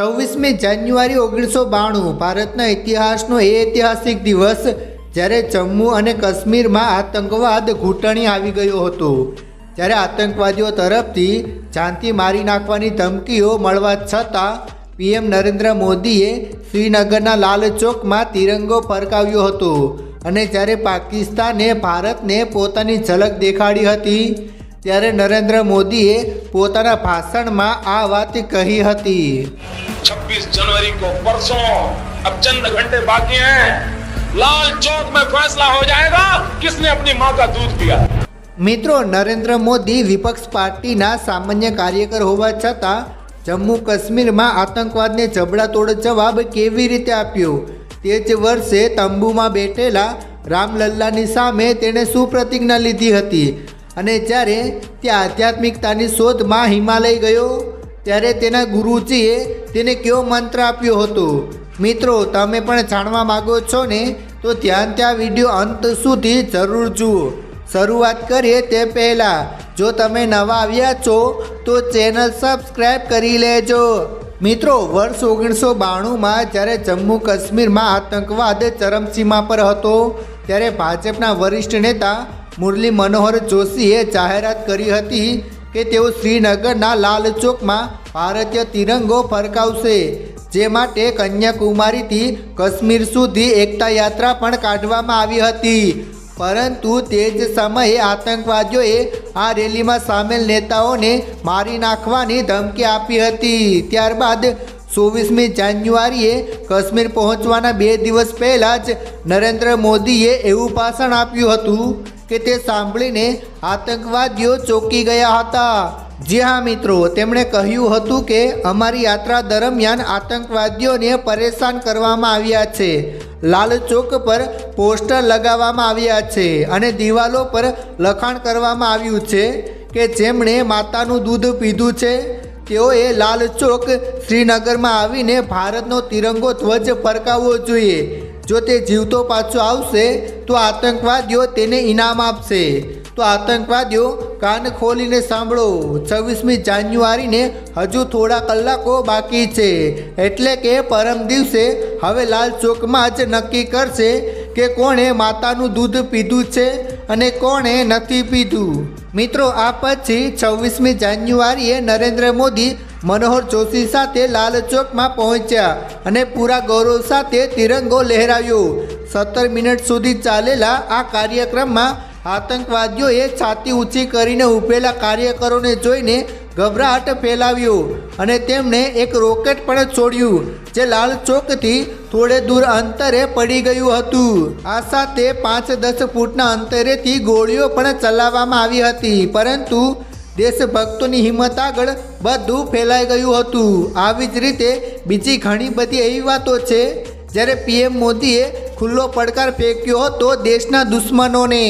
છવ્વીસમી જાન્યુઆરી ઓગણીસો બાણું, ભારતના ઇતિહાસનો એ ઐતિહાસિક દિવસ જ્યારે જમ્મુ અને કાશ્મીરમાં આતંકવાદ ઘૂંટણી આવી ગયો હતો. જ્યારે આતંકવાદીઓ તરફથી જાનથી મારી નાખવાની ધમકીઓ મળવા છતાં પીએમ નરેન્દ્ર મોદીએ શ્રીનગરના લાલ ચોકમાં તિરંગો ફરકાવ્યો હતો અને જ્યારે પાકિસ્તાને ભારતને પોતાની ઝલક દેખાડી હતી ત્યારે નરેન્દ્ર મોદીએ પોતાના ભાષણમાં આ વાત કહી હતી. છવ્વીસ જનવરી કો પરસો અબ ચંદ ઘંટે બાકી હે. લાલ ચોક મેં ફેસલા હો જાયેગા. કિસને અપની માં કા દૂધ પિયા? મિત્રો નરેન્દ્ર મોદી વિપક્ષ પાર્ટીના સામાન્ય કાર્યકર હોવા છતાં જમ્મુ કાશ્મીરમાં આતંકવાદને જબડાતોડ જવાબ કેવી રીતે આપ્યો? તે જ વર્ષે તંબુમાં બેઠેલા રામલલ્લાની સામે તેણે સુપ્રતિજ્ઞા લીધી હતી. અને જ્યારે તે આધ્યાત્મિકતાની શોધમાં હિમાલય ગયો, ત્યારે તેના ગુરુજીએ તેને કયો મંત્ર આપ્યો હતો? મિત્રો, તમે પણ જાણવા માગો છો ને, તો ધ્યાન ત્યાં વીડિયો અંત સુધી જરૂર જુઓ. શરૂઆત કરીએ તે પહેલાં. જો તમે નવા આવ્યા છો, તો ચેનલ સબસ્ક્રાઈબ કરી લેજો. મિત્રો, વર્ષ ઓગણીસો બાણુંમાં જ્યારે જમ્મુ કાશ્મીરમાં આતંકવાદ ચરમસીમા પર હતો, ત્યારે ભાજપના વરિષ્ઠ નેતા મુરલી મનોહર જોશીએ જાહેરાત કરી હતી કે તેઓ શ્રીનગરના લાલ ચોકમાં ભારતીય તિરંગો ફરકાવશે, જે માટે કન્યાકુમારીથી કાશ્મીર સુધી એકતા યાત્રા પણ કાઢવામાં આવી હતી. પરંતુ તે જ સમયે આતંકવાદીઓએ આ રેલીમાં સામેલ નેતાઓને મારી નાખવાની ધમકી આપી હતી. ત્યારબાદ ચોવીસમી જાન્યુઆરીએ કાશ્મીર પહોંચવાના બે દિવસ પહેલાં જ નરેન્દ્ર મોદીએ એવું ભાષણ આપ્યું હતું કે તે સાંભળીને આતંકવાદીઓ ચોંકી ગયા હતા. જી હા, મિત્રો, તેમણે કહ્યું હતું કે અમારી યાત્રા દરમિયાન આતંકવાદીઓને પરેશાન કરવામાં આવ્યા છે. લાલ ચોક પર પોસ્ટર લગાવવામાં આવ્યા છે અને દિવાલો પર લખાણ કરવામાં આવ્યું છે કે જેમણે માતાનું દૂધ પીધું છે, તેઓએ લાલ ચોક શ્રીનગરમાં આવીને ભારતનો તિરંગો ધ્વજ ફરકાવવો જોઈએ. જો તે જીવતો પાછો આવશે, તો આતંકવાદીઓ તેને ઇનામ આપશે. તો આતંકવાદીઓ કાન ખોલીને સાંભળો, છવ્વીસમી જાન્યુઆરીને હજુ થોડા કલાકો બાકી છે. એટલે કે પરમ દિવસે હવે લાલ ચોકમાં જ નક્કી કરશે કે કોણે માતાનું દૂધ પીધું છે અને કોણે નથી પીધું? મિત્રો, આ પછી છવ્વીસમી જાન્યુઆરીએ નરેન્દ્ર મોદી મનોહર જોશી સાથે લાલ ચોકમાં પહોંચ્યા અને પૂરા ગૌરવ સાથે તિરંગો લહેરાવ્યો. સત્તર મિનિટ સુધી ચાલેલા આ કાર્યક્રમમાં આતંકવાદીઓએ છાતી ઊંચી કરીને ઊભેલા કાર્યકરોને જોઈને ગભરાટ ફેલાવ્યો અને તેમણે એક રોકેટ પણ છોડ્યું, જે લાલ ચોકથી થોડે દૂર અંતરે પડી ગયું હતું. આ સાથે પાંચ દસ ફૂટના અંતરેથી ગોળીઓ પણ ચલાવવામાં આવી હતી, પરંતુ દેશભક્તોની હિંમત આગળ બધું ફેલાઈ ગયું હતું. આવી જ રીતે બીજી ઘણી બધી એવી વાતો છે, જ્યારે પીએમ મોદીએ ખુલ્લો પડકાર ફેંક્યો હતો દેશના દુશ્મનોને.